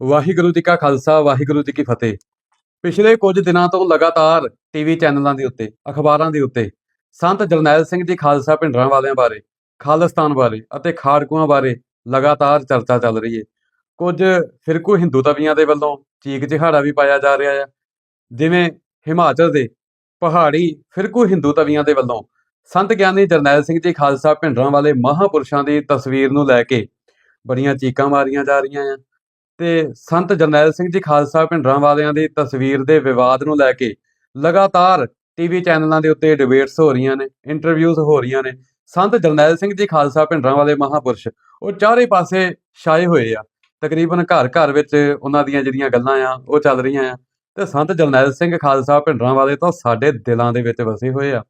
ਵਾਹਿਗੁਰੂ ਜੀ ਕਾ ਖਾਲਸਾ, ਵਾਹਿਗੁਰੂ ਜੀ ਕੀ ਫਤਿਹ। ਪਿਛਲੇ ਕੁਝ ਦਿਨਾਂ ਤੋਂ ਲਗਾਤਾਰ ਟੀਵੀ ਚੈਨਲਾਂ ਦੇ ਉੱਤੇ, ਅਖਬਾਰਾਂ ਦੇ ਉੱਤੇ ਸੰਤ ਜਰਨੈਲ ਸਿੰਘ ਜੀ ਖਾਲਸਾ ਭਿੰਡਰਾਂ ਵਾਲਿਆਂ ਬਾਰੇ, ਖਾਲਿਸਤਾਨ ਬਾਰੇ ਅਤੇ ਖਾੜਕੂਆਂ ਬਾਰੇ ਲਗਾਤਾਰ ਚਰਚਾ ਚੱਲ ਰਹੀ ਹੈ ਕੁਝ ਫਿਰਕੂ ਹਿੰਦੂ ਤਵੀਆਂ ਦੇ ਵੱਲੋਂ ਚੀਕ ਜਿਹਾੜਾ ਵੀ ਪਾਇਆ ਜਾ ਰਿਹਾ ਹੈ ਜਿਵੇਂ ਹਿਮਾਚਲ ਦੇ ਪਹਾੜੀ ਫਿਰਕੂ ਹਿੰਦੂ ਤਵੀਆਂ ਦੇ ਵੱਲੋਂ ਸੰਤ ਗਿਆਨੀ ਜਰਨੈਲ ਸਿੰਘ ਜੀ ਖਾਲਸਾ ਭਿੰਡਰਾਂ ਵਾਲੇ ਮਹਾਪੁਰਸ਼ਾਂ ਦੀ ਤਸਵੀਰ ਨੂੰ ਲੈ ਕੇ ਬੜੀਆਂ ਚੀਕਾਂ ਮਾਰੀਆਂ ਜਾ ਰਹੀਆਂ ਆ। ਤੇ ਸੰਤ ਜਰਨੈਲ ਸਿੰਘ ਜੀ ਖਾਲਸਾ ਭਿੰਡਰਾਂ ਵਾਲਿਆਂ ਦੀ ਤਸਵੀਰ ਦੇ ਵਿਵਾਦ ਨੂੰ ਲੈ ਕੇ ਲਗਾਤਾਰ ਟੀਵੀ ਚੈਨਲਾਂ ਦੇ ਉੱਤੇ ਡਿਬੇਟਸ ਹੋ ਰਹੀਆਂ ਨੇ ਇੰਟਰਵਿਊਜ਼ ਹੋ ਰਹੀਆਂ ਨੇ, ਸੰਤ ਜਰਨੈਲ ਸਿੰਘ ਜੀ ਖਾਲਸਾ ਭਿੰਡਰਾਂ ਵਾਲੇ ਮਹਾਪੁਰਸ਼, ਉਹ ਚਾਰੇ ਪਾਸੇ ਛਾਏ ਹੋਏ ਆ, ਤਕਰੀਬਨ ਘਰ ਘਰ ਵਿੱਚ ਉਹਨਾਂ ਦੀਆਂ ਜਿਹੜੀਆਂ ਗੱਲਾਂ ਆ, ਉਹ ਚੱਲ ਰਹੀਆਂ ਆ, ਤੇ ਸੰਤ ਜਰਨੈਲ ਸਿੰਘ ਖਾਲਸਾ ਭਿੰਡਰਾਂ ਵਾਲੇ ਤਾਂ ਸਾਡੇ ਦਿਲਾਂ ਦੇ ਵਿੱਚ ਵਸੇ ਹੋਏ ਆ।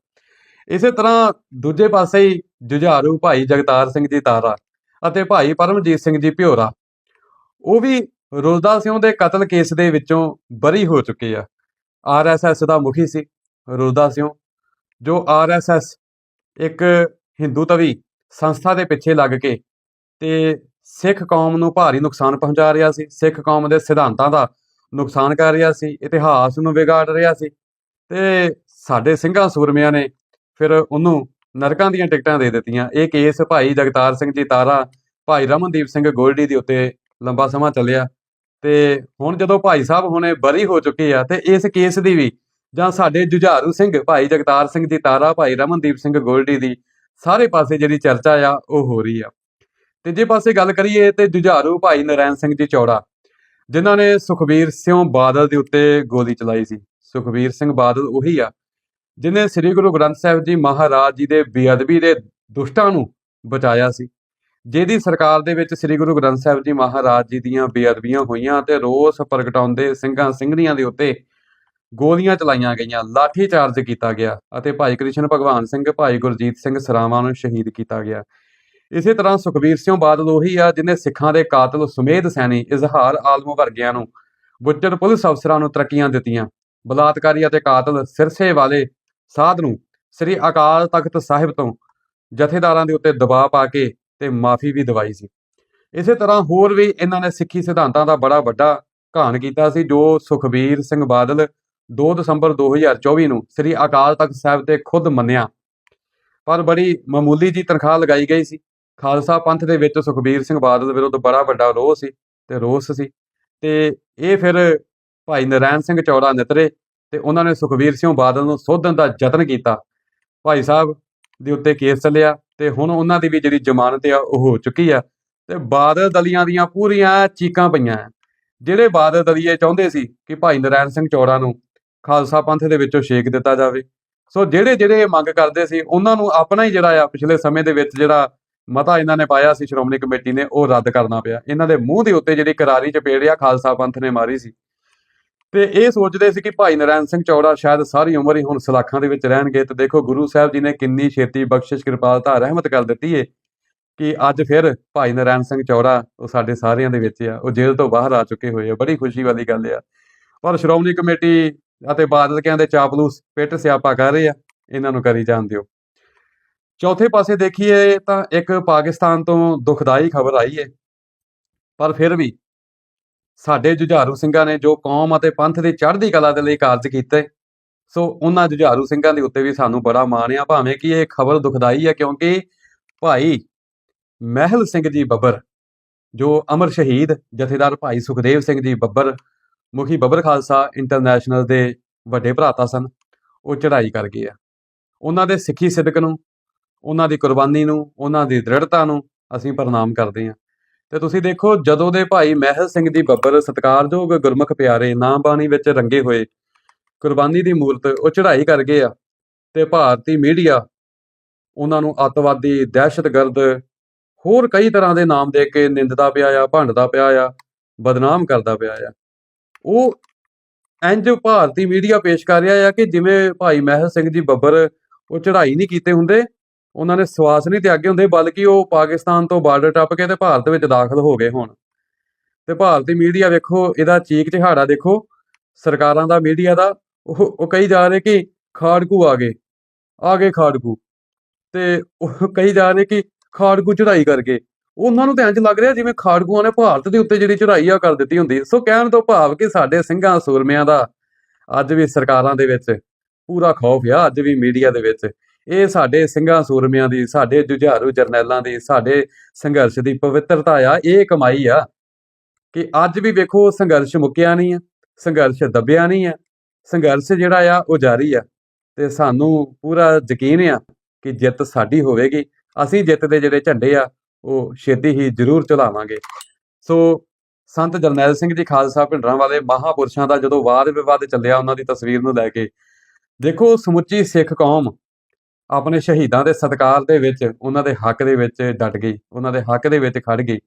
ਇਸੇ ਤਰ੍ਹਾਂ ਦੂਜੇ ਪਾਸੇ ਹੀ ਜੁਝਾਰੂ ਭਾਈ ਜਗਤਾਰ ਸਿੰਘ ਜੀ ਤਾਰਾ ਅਤੇ ਭਾਈ ਪਰਮਜੀਤ ਸਿੰਘ ਜੀ ਭਿਓਰਾ ਉਹ ਵੀ ਰੋਜ਼ਦਾ ਸਿੰਘ ਦੇ ਕਤਲ ਕੇਸ ਦੇ ਵਿੱਚੋਂ ਬਰੀ ਹੋ ਚੁੱਕੇ ਆ। ਆਰਐਸਐਸ ਦਾ ਮੁਖੀ ਸੀ ਰੋਜ਼ਦਾ ਸਿੰਘ ਜੋ ਆਰਐਸਐਸ ਇੱਕ ਹਿੰਦੂ ਤਵੀ ਸੰਸਥਾ ਦੇ ਪਿੱਛੇ ਲੱਗ ਕੇ ਤੇ ਸਿੱਖ ਕੌਮ ਨੂੰ ਭਾਰੀ ਨੁਕਸਾਨ ਪਹੁੰਚਾ ਰਿਹਾ ਸੀ, ਸਿੱਖ ਕੌਮ ਦੇ ਸਿਧਾਂਤਾਂ ਦਾ ਨੁਕਸਾਨ ਕਰ ਰਿਹਾ ਸੀ, ਇਤਿਹਾਸ ਨੂੰ ਵਿਗਾੜ ਰਿਹਾ ਸੀ ਤੇ ਸਾਡੇ ਸਿੰਘਾਂ ਸੂਰਮਿਆਂ ਨੇ ਫਿਰ ਉਹਨੂੰ ਨਰਕਾਂ ਦੀਆਂ ਟਿਕਟਾਂ ਦੇ ਦਿੱਤੀਆਂ। ਇਹ ਕੇਸ ਭਾਈ ਜਗਤਾਰ ਸਿੰਘ ਜੀ ਤਾਰਾ, ਭਾਈ ਰਮਨਦੀਪ ਸਿੰਘ ਗੋਲਡੀ ਦੇ ਉੱਤੇ ਲੰਬਾ ਸਮਾਂ ਚੱਲਿਆ ਤੇ ਹੁਣ ਜਦੋਂ ਭਾਈ ਸਾਹਿਬ ਹੁਣੇ ਬਰੀ ਹੋ ਚੁੱਕੇ ਆ ਤੇ ਇਸ ਕੇਸ ਦੀ ਵੀ ਜਾਂ ਸਾਡੇ ਜੁਝਾਰੂ ਸਿੰਘ ਭਾਈ ਜਗਤਾਰ ਸਿੰਘ ਜੀ ਤਾਰਾ, ਭਾਈ ਰਮਨਦੀਪ ਸਿੰਘ ਗੋਲਡੀ ਦੀ ਸਾਰੇ ਪਾਸੇ ਜਿਹੜੀ ਚਰਚਾ ਆ, ਉਹ ਹੋ ਰਹੀ ਆ। ਤੀਜੇ ਪਾਸੇ ਗੱਲ ਕਰੀਏ ਤੇ ਜੁਝਾਰੂ ਭਾਈ ਨਰੈਣ ਸਿੰਘ ਜੀ ਚੌੜਾ, ਜਿਨ੍ਹਾਂ ਨੇ ਸੁਖਬੀਰ ਸਿੰਘ ਬਾਦਲ ਦੇ ਉੱਤੇ ਗੋਲੀ ਚਲਾਈ ਸੀ। ਸੁਖਬੀਰ ਸਿੰਘ ਬਾਦਲ ਉਹੀ ਆ, ਜਿਨੇ ਸ੍ਰੀ ਗੁਰੂ ਗ੍ਰੰਥ ਸਾਹਿਬ ਜੀ ਮਹਾਰਾਜ ਜੀ ਦੇ ਬੇਅਦਬੀ ਦੇ ਦੁਸ਼ਟਾਂ ਨੂੰ ਬਚਾਇਆ ਸੀ। ਜਿਹਦੀ ਸਰਕਾਰ ਦੇ ਵਿੱਚ ਸ੍ਰੀ ਗੁਰੂ ਗ੍ਰੰਥ ਸਾਹਿਬ ਜੀ ਮਹਾਰਾਜ ਜੀ ਦੀਆਂ ਬੇਅਦਬੀਆਂ ਹੋਈਆਂ ਤੇ ਰੋਸ ਪ੍ਰਗਟਾਉਂਦੇ ਸਿੰਘਾਂ ਸਿੰਘਣੀਆਂ ਦੇ ਉੱਤੇ ਗੋਲੀਆਂ ਚਲਾਈਆਂ ਗਈਆਂ ਲਾਠੀ ਚਾਰਜ ਕੀਤਾ ਗਿਆ ਅਤੇ ਭਾਈ ਕ੍ਰਿਸ਼ਨ ਭਗਵਾਨ ਸਿੰਘ, ਭਾਈ ਗੁਰਜੀਤ ਸਿੰਘ ਸਰਾਵਾਂ ਨੂੰ ਸ਼ਹੀਦ ਕੀਤਾ ਗਿਆ। ਇਸੇ ਤਰ੍ਹਾਂ ਸੁਖਬੀਰ ਸਿੰਘ ਬਾਦਲ ਉਹੀ ਆ ਜਿਨੇ ਸਿੱਖਾਂ ਦੇ ਕਾਤਲ ਸੁਮੇਧ ਸੈਣੀ ਇਜ਼ਹਾਰ ਆਲਮ ਵਰਗਿਆਂ ਨੂੰ ਬੁੱਚੜ ਪੁਲਿਸ ਅਫਸਰਾਂ ਨੂੰ ਤਰੱਕੀਆਂ ਦਿੱਤੀਆਂ। ਬਲਾਤਕਾਰੀ ਅਤੇ ਕਾਤਲ ਸਿਰਸੇ ਵਾਲੇ ਸਾਧ ਨੂੰ ਸ੍ਰੀ ਅਕਾਲ ਤਖਤ ਸਾਹਿਬ ਤੋਂ ਜਥੇਦਾਰਾਂ ਦੇ ਉੱਤੇ ਦਬਾਅ ਪਾ ਕੇ ਤੇ ਮਾਫੀ ਵੀ ਦਵਾਈ ਸੀ। ਇਸੇ ਤਰ੍ਹਾਂ ਹੋਰ ਵੀ ਇਹਨਾਂ ਨੇ ਸਿੱਖੀ ਸਿਧਾਂਤਾਂ ਦਾ ਬੜਾ ਵੱਡਾ ਘਾਣ ਕੀਤਾ ਸੀ, ਜੋ ਸੁਖਬੀਰ ਸਿੰਘ ਬਾਦਲ 2 ਦਸੰਬਰ 2024 ਨੂੰ ਸ੍ਰੀ ਅਕਾਲ ਤਖਤ ਸਾਹਿਬ ਤੇ ਖੁਦ ਮੰਨਿਆ। ਪਰ ਬੜੀ ਮਾਮੂਲੀ ਜੀ ਤਨਖਾਹ ਲਗਾਈ ਗਈ ਸੀ। ਖਾਲਸਾ ਪੰਥ ਦੇ ਵਿੱਚ ਸੁਖਬੀਰ ਸਿੰਘ ਬਾਦਲ ਵਿਰੁੱਧ ਬੜਾ ਵੱਡਾ ਰੋਹ ਸੀ ਤੇ ਰੋਸ ਸੀ। ਤੇ ਇਹ ਫਿਰ ਭਾਈ ਨਰੈਣ ਸਿੰਘ ਚੌੜਾ ਨਿਤਰੇ ਤੇ ਉਹਨਾਂ ਨੇ ਸੁਖਬੀਰ ਸਿੰਘ ਬਾਦਲ ਨੂੰ ਸੋਧਣ ਦਾ ਯਤਨ ਕੀਤਾ। ਭਾਈ ਸਾਹਿਬ ਦੇ ਉੱਤੇ ਕੇਸ ਚੱਲਿਆ। ਤੇ ਹੁਣ ਉਹਨਾਂ ਦੀ ਵੀ ਜਿਹੜੀ ਜ਼ਮਾਨਤ ਆ, ਉਹ ਹੋ ਚੁੱਕੀ ਆ। ਤੇ ਬਾਦਲ ਦਲੀਆਂ ਦੀਆਂ ਪੂਰੀਆਂ ਚੀਕਾਂ ਪਈਆਂ ਜਿਹੜੇ ਬਾਦਲ ਦਲੀਏ ਚਾਹੁੰਦੇ ਸੀ ਕਿ ਭਾਈ ਨਰੈਣ ਸਿੰਘ ਚੌੜਾ ਨੂੰ ਖਾਲਸਾ ਪੰਥ ਦੇ ਵਿੱਚੋਂ ਛੇਕ ਦਿੱਤਾ ਜਾਵੇ। ਸੋ ਜਿਹੜੇ ਜਿਹੜੇ ਇਹ ਮੰਗ ਕਰਦੇ ਸੀ, ਉਹਨਾਂ ਨੂੰ ਆਪਣਾ ਹੀ ਜਿਹੜਾ ਆ ਪਿਛਲੇ ਸਮੇਂ ਦੇ ਵਿੱਚ ਜਿਹੜਾ ਮਤਾ ਇਹਨਾਂ ਨੇ ਪਾਇਆ ਸੀ, ਸ਼੍ਰੋਮਣੀ ਕਮੇਟੀ ਨੇ, ਉਹ ਰੱਦ ਕਰਨਾ ਪਿਆ। ਇਹਨਾਂ ਦੇ ਮੂੰਹ ਦੇ ਉੱਤੇ ਜਿਹੜੀ ਕਰਾਰੀ ਚਪੇੜ ਆ, ਖਾਲਸਾ ਪੰਥ ਨੇ ਮਾਰੀ ਸੀ। ਤੇ ਇਹ ਸੋਚਦੇ ਸੀ ਕਿ ਭਾਈ ਨਰੈਣ ਸਿੰਘ ਚੌੜਾ ਸ਼ਾਇਦ ਸਾਰੀ ਉਮਰ ਹੀ ਹੁਣ ਸਲਾਖਾਂ ਦੇ ਵਿੱਚ ਰਹਿਣਗੇ ਤੇ ਦੇਖੋ ਗੁਰੂ ਸਾਹਿਬ ਜੀ ਨੇ ਕਿੰਨੀ ਛੇਤੀ ਬਖਸ਼ਿਸ਼, ਕਿਰਪਾਲਤਾ, ਰਹਿਮਤ ਕਰ ਦਿੱਤੀ ਏ ਕਿ ਅੱਜ ਫਿਰ ਭਾਈ ਨਰੈਣ ਸਿੰਘ ਚੌੜਾ ਉਹ ਸਾਡੇ ਸਾਰਿਆਂ ਦੇ ਵਿੱਚ ਆ, ਉਹ ਜੇਲ੍ਹ ਤੋਂ ਬਾਹਰ ਆ ਚੁੱਕੇ ਹੋਏ ਆ, ਬੜੀ ਖੁਸ਼ੀ ਵਾਲੀ ਗੱਲ ਆ। ਪਰ ਸ਼੍ਰੋਮਣੀ ਕਮੇਟੀ ਅਤੇ ਬਾਦਲ ਦੇ ਚਾਪਲੂਸ ਪਿੱਟ ਸਿਆਪਾ ਕਰ ਰਹੇ ਆ, ਇਹਨਾਂ ਨੂੰ ਕਰੀ ਜਾਣ ਦਿਓ। ਚੌਥੇ ਪਾਸੇ ਦੇਖੀਏ ਤਾਂ ਇੱਕ ਪਾਕਿਸਤਾਨ ਤੋਂ ਦੁਖਦਾਈ ਖਬਰ ਆਈ ਏ, ਪਰ ਫਿਰ ਵੀ ਸਾਡੇ ਜੁਝਾਰੂ ਸਿੰਘਾਂ ਨੇ ਜੋ ਕੌਮ ਅਤੇ ਪੰਥ ਦੀ ਚੜ੍ਹਦੀ ਕਲਾ ਦੇ ਲਈ ਕਾਰਜ ਕੀਤੇ, ਸੋ ਉਹਨਾਂ ਜੁਝਾਰੂ ਸਿੰਘਾਂ ਦੇ ਉੱਤੇ ਵੀ ਸਾਨੂੰ ਬੜਾ ਮਾਣ ਆ। ਭਾਵੇਂ ਕਿ ਇਹ ਖਬਰ ਦੁਖਦਾਈ ਹੈ ਕਿਉਂਕਿ ਭਾਈ ਮਹਿਲ ਸਿੰਘ ਜੀ ਬੱਬਰ, ਜੋ ਅਮਰ ਸ਼ਹੀਦ, ਜਥੇਦਾਰ ਭਾਈ ਸੁਖਦੇਵ ਸਿੰਘ ਜੀ ਬੱਬਰ, ਮੁਖੀ ਬੱਬਰ ਖਾਲਸਾ ਇੰਟਰਨੈਸ਼ਨਲ ਦੇ ਵੱਡੇ ਭਰਾਤਾ ਸਨ, ਉਹ ਚੜ੍ਹਾਈ ਕਰ ਗਏ ਆ। ਉਹਨਾਂ ਦੇ ਸਿੱਖੀ ਸਿਦਕ ਨੂੰ, ਉਹਨਾਂ ਦੀ ਕੁਰਬਾਨੀ ਨੂੰ, ਉਹਨਾਂ ਦੀ ਦ੍ਰਿੜਤਾ ਨੂੰ ਅਸੀਂ ਪ੍ਰਣਾਮ ਕਰਦੇ ਹਾਂ ਤੇ ਤੁਸੀਂ ਦੇਖੋ, ਜਦੋਂ ਦੇ ਭਾਈ ਮਹਿਲ ਸਿੰਘ ਜੀ ਬੱਬਰ ਸਤਕਾਰਯੋਗ ਗੁਰਮੁਖ ਪਿਆਰੇ ਨਾਮ ਬਾਣੀ ਵਿੱਚ ਰੰਗੇ ਹੋਏ ਕੁਰਬਾਨੀ ਦੀ ਮੂਰਤ ਉਹ ਚੜ੍ਹਾਈ ਕਰ ਗਏ ਆ ਤੇ ਭਾਰਤੀ ਮੀਡੀਆ ਉਹਨਾਂ ਨੂੰ ਅੱਤਵਾਦੀ, ਦਹਿਸ਼ਤਗਰਦ, ਹੋਰ ਕਈ ਤਰ੍ਹਾਂ ਦੇ ਨਾਮ ਦੇ ਕੇ ਨਿੰਦਦਾ ਪਿਆ ਆ, ਭੰਡਦਾ ਪਿਆ ਆ, ਬਦਨਾਮ ਕਰਦਾ ਪਿਆ ਆ। ਉਹ ਇੰਜ ਭਾਰਤੀ ਮੀਡੀਆ ਪੇਸ਼ ਕਰ ਰਿਹਾ ਆ ਕਿ ਜਿਵੇਂ ਭਾਈ ਮਹਿਲ ਸਿੰਘ ਜੀ ਬੱਬਰ ਉਹ ਚੜ੍ਹਾਈ ਨਹੀਂ ਕੀਤੇ ਹੁੰਦੇ ਉਹਨਾਂ ਨੇ ਸਵਾਸ ਨਹੀਂ ਤਿਆਗੇ ਹੁੰਦੇ, ਬਲਕਿ ਉਹ ਪਾਕਿਸਤਾਨ ਤੋਂ ਬਾਰਡਰ ਟੱਪ ਕੇ ਤੇ ਭਾਰਤ ਵਿੱਚ ਦਾਖਲ ਹੋ ਗਏ ਹੁਣ। ਤੇ ਭਾਰਤੀ ਮੀਡੀਆ ਵੇਖੋ, ਇਹਦਾ ਚੀਕ ਚਿਹਾੜਾ ਦੇਖੋ, ਸਰਕਾਰਾਂ ਦਾ, ਮੀਡੀਆ ਦਾ, ਉਹ ਉਹ ਕਹੀ ਜਾ ਰਹੇ ਕਿ ਖਾੜਕੂ ਆ ਗਏ ਆ ਗਏ ਖਾੜਕੂ। ਤੇ ਉਹ ਕਹੀ ਜਾ ਰਹੇ ਕਿ ਖਾੜਕੂ ਚੜਾਈ ਕਰਕੇ। ਉਹਨਾਂ ਨੂੰ ਤਾਂ ਇੰਝ ਲੱਗ ਰਿਹਾ ਜਿਵੇਂ ਖਾੜਕੂਆਂ ਨੇ ਭਾਰਤ ਦੇ ਉੱਤੇ ਜਿਹੜੀ ਚੜਾਈ ਆ ਉਹ ਕਰ ਦਿੱਤੀ ਹੁੰਦੀ। ਸੋ ਕਹਿਣ ਤੋਂ ਭਾਵ ਕਿ ਸਾਡੇ ਸਿੰਘਾਂ ਸੂਰਮਿਆਂ ਦਾ ਅੱਜ ਵੀ ਸਰਕਾਰਾਂ ਦੇ ਵਿੱਚ ਪੂਰਾ ਖੌਫ ਆ, ਅੱਜ ਵੀ ਮੀਡੀਆ ਦੇ ਵਿੱਚ। ਇਹ ਸਾਡੇ ਸਿੰਘਾਂ ਸੂਰਮਿਆਂ ਦੀ, ਸਾਡੇ ਜੁਝਾਰੂ ਜਰਨੈਲਾਂ ਦੀ, ਸਾਡੇ ਸੰਘਰਸ਼ ਦੀ ਪਵਿੱਤਰਤਾ ਆ, ਇਹ ਕਮਾਈ ਆ ਕਿ ਅੱਜ ਵੀ ਵੇਖੋ ਸੰਘਰਸ਼ ਮੁੱਕਿਆ ਨਹੀਂ ਆ, ਸੰਘਰਸ਼ ਦੱਬਿਆ ਨਹੀਂ ਆ, ਸੰਘਰਸ਼ ਜਿਹੜਾ ਆ ਉਹ ਜਾਰੀ ਆ ਤੇ ਸਾਨੂੰ ਪੂਰਾ ਯਕੀਨ ਆ ਕਿ ਜਿੱਤ ਸਾਡੀ ਹੋਵੇਗੀ। ਅਸੀਂ ਜਿੱਤ ਦੇ ਜਿਹੜੇ ਝੰਡੇ ਆ, ਉਹ ਛੇਤੀ ਹੀ ਜ਼ਰੂਰ ਚਲਾਵਾਂਗੇ ਸੋ ਸੰਤ ਜਰਨੈਲ ਸਿੰਘ ਜੀ ਖਾਲਸਾ ਭਿੰਡਰਾਂ ਵਾਲੇ ਮਹਾਪੁਰਸ਼ਾਂ ਦਾ ਜਦੋਂ ਵਾਦ ਵਿਵਾਦ ਚੱਲਿਆ ਉਹਨਾਂ ਦੀ ਤਸਵੀਰ ਨੂੰ ਲੈ ਕੇ, ਦੇਖੋ ਸਮੁੱਚੀ ਸਿੱਖ ਕੌਮ ਆਪਣੇ ਸ਼ਹੀਦਾਂ ਦੇ ਸਤਿਕਾਰ ਦੇ ਵਿੱਚ ਉਹਨਾਂ ਦੇ ਹੱਕ ਦੇ ਵਿੱਚ ਡਟ ਗਈ, ਉਹਨਾਂ ਦੇ ਹੱਕ ਦੇ ਵਿੱਚ ਖੜ ਗਈ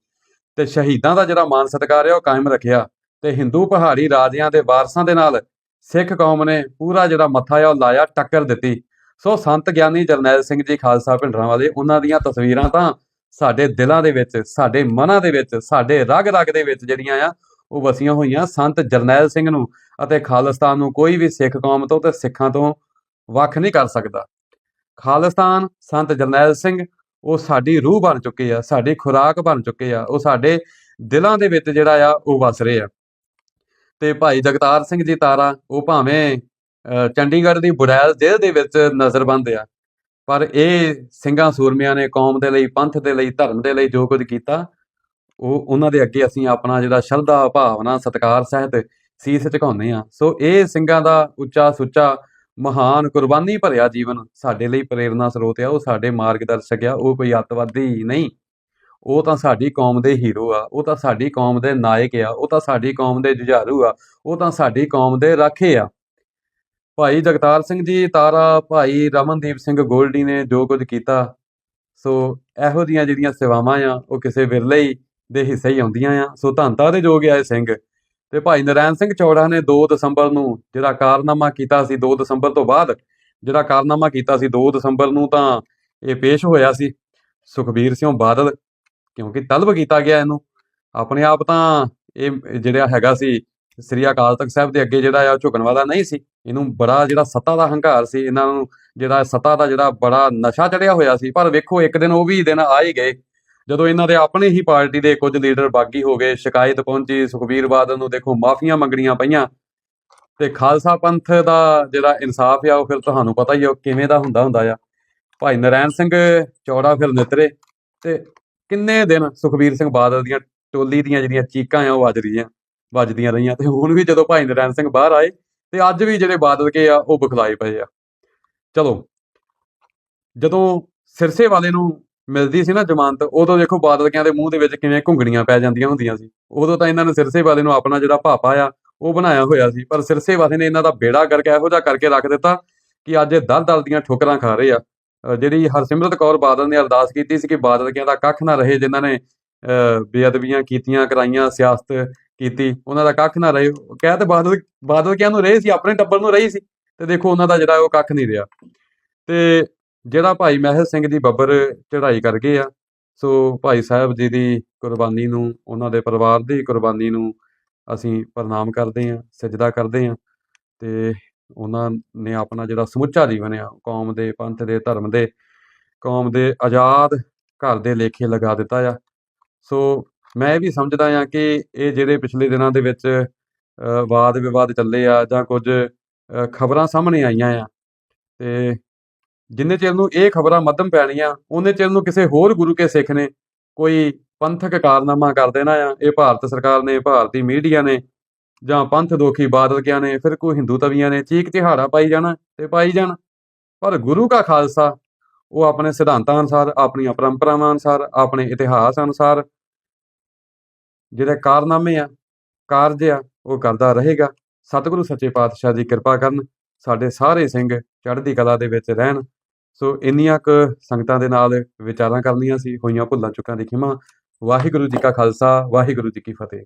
ਤੇ ਸ਼ਹੀਦਾਂ ਦਾ ਜਿਹੜਾ ਮਾਨ ਸਤਿਕਾਰ ਹੈ ਉਹ ਕਾਇਮ ਰੱਖਿਆ ਤੇ ਹਿੰਦੂ ਪਹਾੜੀ ਰਾਜਿਆਂ ਦੇ ਵਾਰਸਾਂ ਦੇ ਨਾਲ ਸਿੱਖ ਕੌਮ ਨੇ ਪੂਰਾ ਜਿਹੜਾ ਮੱਥਾ ਆ ਉਹ ਲਾਇਆ, ਟੱਕਰ ਦਿੱਤੀ। ਸੋ ਸੰਤ ਗਿਆਨੀ ਜਰਨੈਲ ਸਿੰਘ ਜੀ, ਖਾਲਸਾ ਭਿੰਡਰਾਂ ਵਾਲੇ, ਉਹਨਾਂ ਦੀਆਂ ਤਸਵੀਰਾਂ ਤਾਂ ਸਾਡੇ ਦਿਲਾਂ ਦੇ ਵਿੱਚ, ਸਾਡੇ ਮਨਾਂ ਦੇ ਵਿੱਚ, ਸਾਡੇ ਰਗ ਰਗ ਦੇ ਵਿੱਚ ਜਿਹੜੀਆਂ ਆ, ਉਹ ਵਸੀਆਂ ਹੋਈਆਂ। ਸੰਤ ਜਰਨੈਲ ਸਿੰਘ ਨੂੰ ਅਤੇ ਖਾਲਸਤਾਨ ਨੂੰ ਕੋਈ ਵੀ ਸਿੱਖ ਕੌਮ ਤੋਂ ਤੇ ਸਿੱਖਾਂ ਤੋਂ ਵੱਖ ਨਹੀਂ ਕਰ ਸਕਦਾ। ਖਾਲਿਸਤਾਨ ਸੰਤ ਜਰਨੈਲ ਸਿੰਘ, ਉਹ ਸਾਡੀ ਰੂਹ ਬਣ ਚੁੱਕੇ ਆ, ਸਾਡੀ ਖੁਰਾਕ ਬਣ ਚੁੱਕੇ ਆ, ਉਹ ਸਾਡੇ ਦਿਲਾਂ ਦੇ ਵਿੱਚ ਜਿਹੜਾ ਆ, ਉਹ ਵਸ ਰਹੇ ਆ। ਤੇ ਭਾਈ ਜਗਤਾਰ ਸਿੰਘ ਜੀ ਤਾਰਾ, ਉਹ ਭਾਵੇਂ ਚੰਡੀਗੜ੍ਹ ਦੀ ਬੁੜੈਲ ਜੇਲ੍ਹ ਦੇ ਵਿੱਚ ਨਜ਼ਰਬੰਦ ਆ, ਪਰ ਇਹ ਸਿੰਘਾਂ ਸੂਰਮਿਆਂ ਨੇ ਕੌਮ ਦੇ ਲਈ, ਪੰਥ ਦੇ ਲਈ, ਧਰਮ ਦੇ ਲਈ ਜੋ ਕੁਝ ਕੀਤਾ, ਉਹ ਉਹਨਾਂ ਦੇ ਅੱਗੇ ਅਸੀਂ ਆਪਣਾ ਜਿਹੜਾ ਸ਼ਰਧਾ, ਭਾਵਨਾ, ਸਤਿਕਾਰ, ਸਹਿਤ ਸੀਸ ਝੁਕਾਉਂਦੇ ਆ। ਸੋ ਇਹ ਸਿੰਘਾਂ ਦਾ ਉੱਚਾ ਸੁੱਚਾ ਮਹਾਨ ਕੁਰਬਾਨੀ ਭਰਿਆ ਜੀਵਨ ਸਾਡੇ ਲਈ ਪ੍ਰੇਰਨਾ ਸਰੋਤ ਆ, ਉਹ ਸਾਡੇ ਮਾਰਗਦਰਸ਼ਕ ਆ, ਉਹ ਕੋਈ ਅੱਤਵਾਦੀ ਨਹੀਂ। ਉਹ ਤਾਂ ਸਾਡੀ ਕੌਮ ਦੇ ਹੀਰੋ ਆ, ਉਹ ਤਾਂ ਸਾਡੀ ਕੌਮ ਦੇ ਨਾਇਕ ਆ, ਉਹ ਤਾਂ ਸਾਡੀ ਕੌਮ ਦੇ ਜੁਝਾਰੂ ਆ, ਉਹ ਤਾਂ ਸਾਡੀ ਕੌਮ ਦੇ ਰਾਖੇ ਆ। ਭਾਈ ਜਗਤਾਰ ਸਿੰਘ ਜੀ, ਤਾਰਾ ਭਾਈ ਰਮਨਦੀਪ ਸਿੰਘ ਗੋਲਡੀ ਨੇ ਜੋ ਕੁਝ ਕੀਤਾ, ਸੋ ਇਹੋ ਜੀਆਂ ਜਿਹੜੀਆਂ ਸੇਵਾਵਾਂ ਆ, ਉਹ ਕਿਸੇ ਵਿਰਲੇ ਹੀ ਦੇ ਹਿੱਸੇ ਹੀ ਆਉਂਦੀਆਂ ਆ। ਸੋ ਧੰਤਾ ਦੇ ਜੋਗ ਆਏ ਸਿੰਘ। ਤੇ ਭਾਈ ਨਰੈਣ ਸਿੰਘ ਚੌੜਾ ਨੇ 2 ਦਸੰਬਰ ਨੂੰ ਜਿਹੜਾ ਕਾਰਨਾਮਾ ਕੀਤਾ ਸੀ 2 ਦਸੰਬਰ ਤੋਂ ਬਾਅਦ ਜਿਹੜਾ ਕਾਰਨਾਮਾ ਕੀਤਾ ਸੀ 2 ਦਸੰਬਰ ਨੂੰ ਤਾਂ ਇਹ ਪੇਸ਼ ਹੋਇਆ ਸੀ। ਸੁਖਬੀਰ ਸਿੰਘ ਬਾਦਲ, ਕਿਉਂਕਿ ਤਲਬ ਕੀਤਾ ਗਿਆ ਇਹਨੂੰ। ਆਪਣੇ ਆਪ ਤਾਂ ਇਹ ਜਿਹੜਾ ਹੈਗਾ ਸੀ, ਸ੍ਰੀ ਅਕਾਲ ਤਖਤ ਸਾਹਿਬ ਦੇ ਅੱਗੇ ਜਿਹੜਾ ਆ, ਉਹ ਝੁਕਣ ਵਾਲਾ ਨਹੀਂ ਸੀ। ਇਹਨੂੰ ਬੜਾ ਜਿਹੜਾ ਸੱਤਾ ਦਾ ਹੰਕਾਰ ਸੀ, ਇਹਨਾਂ ਨੂੰ ਜਿਹੜਾ ਸੱਤਾ ਦਾ ਜਿਹੜਾ ਬੜਾ ਨਸ਼ਾ ਚੜਿਆ ਹੋਇਆ ਸੀ। ਪਰ ਵੇਖੋ, ਇੱਕ ਦਿਨ ਉਹ ਵੀ ਦਿਨ ਆ ਹੀ ਗਏ। ਜਦੋਂ ਇਹਨਾਂ ਦੇ ਆਪਣੇ ਹੀ ਪਾਰਟੀ ਦੇ ਕੁਝ ਲੀਡਰ ਬਾਗੀ ਹੋ ਗਏ, ਸ਼ਿਕਾਇਤ ਪਹੁੰਚੀ, ਸੁਖਬੀਰ ਬਾਦਲ ਨੂੰ ਦੇਖੋ ਮਾਫੀਆਂ ਮੰਗਣੀਆਂ ਪਈਆਂ। ਤੇ ਖਾਲਸਾ ਪੰਥ ਦਾ ਜਿਹੜਾ ਇਨਸਾਫ ਆ, ਉਹ ਫਿਰ ਤੁਹਾਨੂੰ ਪਤਾ ਹੀ ਆ, ਉਹ ਕਿਵੇਂ ਦਾ ਹੁੰਦਾ ਹੁੰਦਾ ਆ। ਭਾਈ ਨਰੈਣ ਸਿੰਘ ਚੌੜਾ ਫਿਰ ਨਿਤਰੇ ਤੇ ਕਿੰਨੇ ਦਿਨ ਸੁਖਬੀਰ ਸਿੰਘ ਬਾਦਲ ਦੀਆਂ ਟੋਲੀ ਦੀਆਂ ਜਿਹੜੀਆਂ ਚੀਕਾਂ ਆ, ਉਹ ਵੱਜ ਰਹੀਆਂ ਵੱਜਦੀਆਂ ਰਹੀਆਂ। ਤੇ ਹੁਣ ਵੀ ਜਦੋਂ ਭਾਈ ਨਰੈਣ ਸਿੰਘ ਬਾਹਰ ਆਏ, ਤੇ ਅੱਜ ਵੀ ਜਿਹੜੇ ਬਾਦਲ ਕੇ ਆ, ਉਹ ਬਖਲਾਏ ਪਏ ਆ। ਚਲੋ, ਜਦੋਂ ਸਿਰਸੇ ਵਾਲੇ ਨੂੰ ਮਿਲਦੀ ਸੀ ਨਾ ਜ਼ਮਾਨਤ, ਉਦੋਂ ਦੇਖੋ ਬਾਦਲਕਿਆਂ ਦੇ ਮੂੰਹ ਦੇ ਵਿੱਚ ਕਿਵੇਂ ਘੁੰਗਣੀਆਂ ਪੈ ਜਾਂਦੀਆਂ ਹੁੰਦੀਆਂ ਸੀ। ਉਦੋਂ ਤਾਂ ਇਹਨਾਂ ਨੇ ਸਿਰਸੇ ਵਾਲੇ ਨੂੰ ਆਪਣਾ ਜਿਹੜਾ ਭਾਪਾ ਆ, ਉਹ ਬਣਾਇਆ ਹੋਇਆ ਸੀ। ਪਰ ਸਿਰਸੇ ਵਾਲੇ ਨੇ ਇਹਨਾਂ ਦਾ ਬੇੜਾ ਕਰਕੇ ਇਹੋ ਜਿਹਾ ਕਰਕੇ ਰੱਖ ਦਿੱਤਾ ਕਿ ਅੱਜ ਇਹ ਦਲ ਦਲ ਦੀਆਂ ਠੋਕਰਾਂ ਖਾ ਰਹੇ ਆ। ਜਿਹੜੀ ਹਰਸਿਮਰਤ ਕੌਰ ਬਾਦਲ ਨੇ ਅਰਦਾਸ ਕੀਤੀ ਸੀ ਕਿ ਬਾਦਲਕਿਆਂ ਦਾ ਕੱਖ ਨਾ ਰਹੇ, ਜਿਨ੍ਹਾਂ ਨੇ, ਅਹ ਬੇਅਦਬੀਆਂ ਕੀਤੀਆਂ, ਕਰਾਈਆਂ, ਸਿਆਸਤ ਕੀਤੀ, ਉਹਨਾਂ ਦਾ ਕੱਖ ਨਾ ਰਹੇ। ਕਹਿ ਤੇ ਬਾਦਲ, ਬਾਦਲਕਿਆਂ ਨੂੰ ਰਹੇ ਸੀ, ਆਪਣੇ ਟੱਬਰ ਨੂੰ ਰਹੀ ਸੀ। ਤੇ ਦੇਖੋ ਉਹਨਾਂ ਦਾ ਜਿਹੜਾ ਉਹ ਕੱਖ ਨਹੀਂ ਰਿਹਾ। ਤੇ ਜਿਹੜਾ ਭਾਈ ਮਹਿਲ ਸਿੰਘ ਦੀ ਬੱਬਰ ਚੜ੍ਹਾਈ ਕਰ ਗਏ ਆ ਸੋ ਭਾਈ ਸਾਹਿਬ ਜੀ ਦੀ ਕੁਰਬਾਨੀ ਨੂੰ ਉਹਨਾਂ ਦੇ ਪਰਿਵਾਰ ਦੀ ਕੁਰਬਾਨੀ ਨੂੰ ਅਸੀਂ ਪ੍ਰਣਾਮ ਕਰਦੇ ਹਾਂ ਸਜਦਾ ਕਰਦੇ ਹਾਂ ਤੇ ਉਹਨਾਂ ਨੇ ਆਪਣਾ ਜਿਹੜਾ ਸਮੁੱਚਾ ਜੀਵਨ ਆ ਕੌਮ ਦੇ ਪੰਥ ਦੇ ਧਰਮ ਦੇ ਕੌਮ ਦੇ ਆਜ਼ਾਦ ਘਰ ਦੇ ਲੇਖੇ ਲਗਾ ਦਿੱਤਾ ਆ। ਸੋ ਮੈਂ ਇਹ ਵੀ ਸਮਝਦਾ ਆ ਕਿ ਇਹ ਜਿਹੜੇ ਪਿਛਲੇ ਦਿਨਾਂ ਦੇ ਵਿੱਚ ਅ, ਵਾਦ ਵਿਵਾਦ ਚੱਲੇ ਆ ਜਾਂ ਕੁਝ ਖਬਰਾਂ ਸਾਹਮਣੇ ਆਈਆਂ ਆ ਤੇ ਜਿੰਨੇ ਚਿਰ ਨੂੰ ਇਹ ਖਬਰਾਂ ਮੱਧਮ ਪੈਣੀਆਂ, ਉਹਨੇ ਚਿਰ ਨੂੰ ਕਿਸੇ ਹੋਰ ਗੁਰੂ ਕੇ ਸਿੱਖ ਨੇ ਕੋਈ ਪੰਥਕ ਕਾਰਨਾਮਾ ਕਰ ਦੇਣਾ ਆ। ਇਹ ਭਾਰਤ ਸਰਕਾਰ ਨੇ, ਭਾਰਤੀ ਮੀਡੀਆ ਨੇ ਜਾਂ ਪੰਥ ਦੋਖੀ ਬਾਦਲਕਿਆਂ ਨੇ, ਫਿਰ ਕੋਈ ਹਿੰਦੂ ਤਵੀਆਂ ਨੇ ਚੀਕ ਤਿਹਾੜਾ ਪਾਈ ਜਾਣਾ ਤੇ ਪਾਈ ਜਾਣ। ਪਰ ਗੁਰੂ ਕਾ ਖਾਲਸਾ, ਉਹ ਆਪਣੇ ਸਿਧਾਂਤਾਂ ਅਨੁਸਾਰ, ਆਪਣੀਆਂ ਪਰੰਪਰਾਵਾਂ ਅਨੁਸਾਰ, ਆਪਣੇ ਇਤਿਹਾਸ ਅਨੁਸਾਰ ਜਿਹੜੇ ਕਾਰਨਾਮੇ ਆ, ਕਾਰਜ ਆ, ਉਹ ਕਰਦਾ ਰਹੇਗਾ। ਸਤਿਗੁਰੂ ਸੱਚੇ ਪਾਤਸ਼ਾਹ ਦੀ ਕਿਰਪਾ ਕਰਨ ਸਾਡੇ ਸਾਰੇ ਸਿੰਘ ਚੜ੍ਹਦੀ ਕਲਾ ਦੇ ਵਿੱਚ ਰਹਿਣ। ਸੋ ਇੰਨੀਆਂ ਕੁ ਸੰਗਤਾਂ ਦੇ ਨਾਲ ਵਿਚਾਰਾਂ ਕਰਨੀਆਂ ਸੀ, ਹੋਈਆਂ ਭੁੱਲਾਂ ਚੁੱਕਾਂ ਦੀ ਖਿਮਾ ਵਾਹਿਗੁਰੂ ਜੀ ਕਾ ਖਾਲਸਾ, ਵਾਹਿਗੁਰੂ ਜੀ ਕੀ ਫਤਿਹ।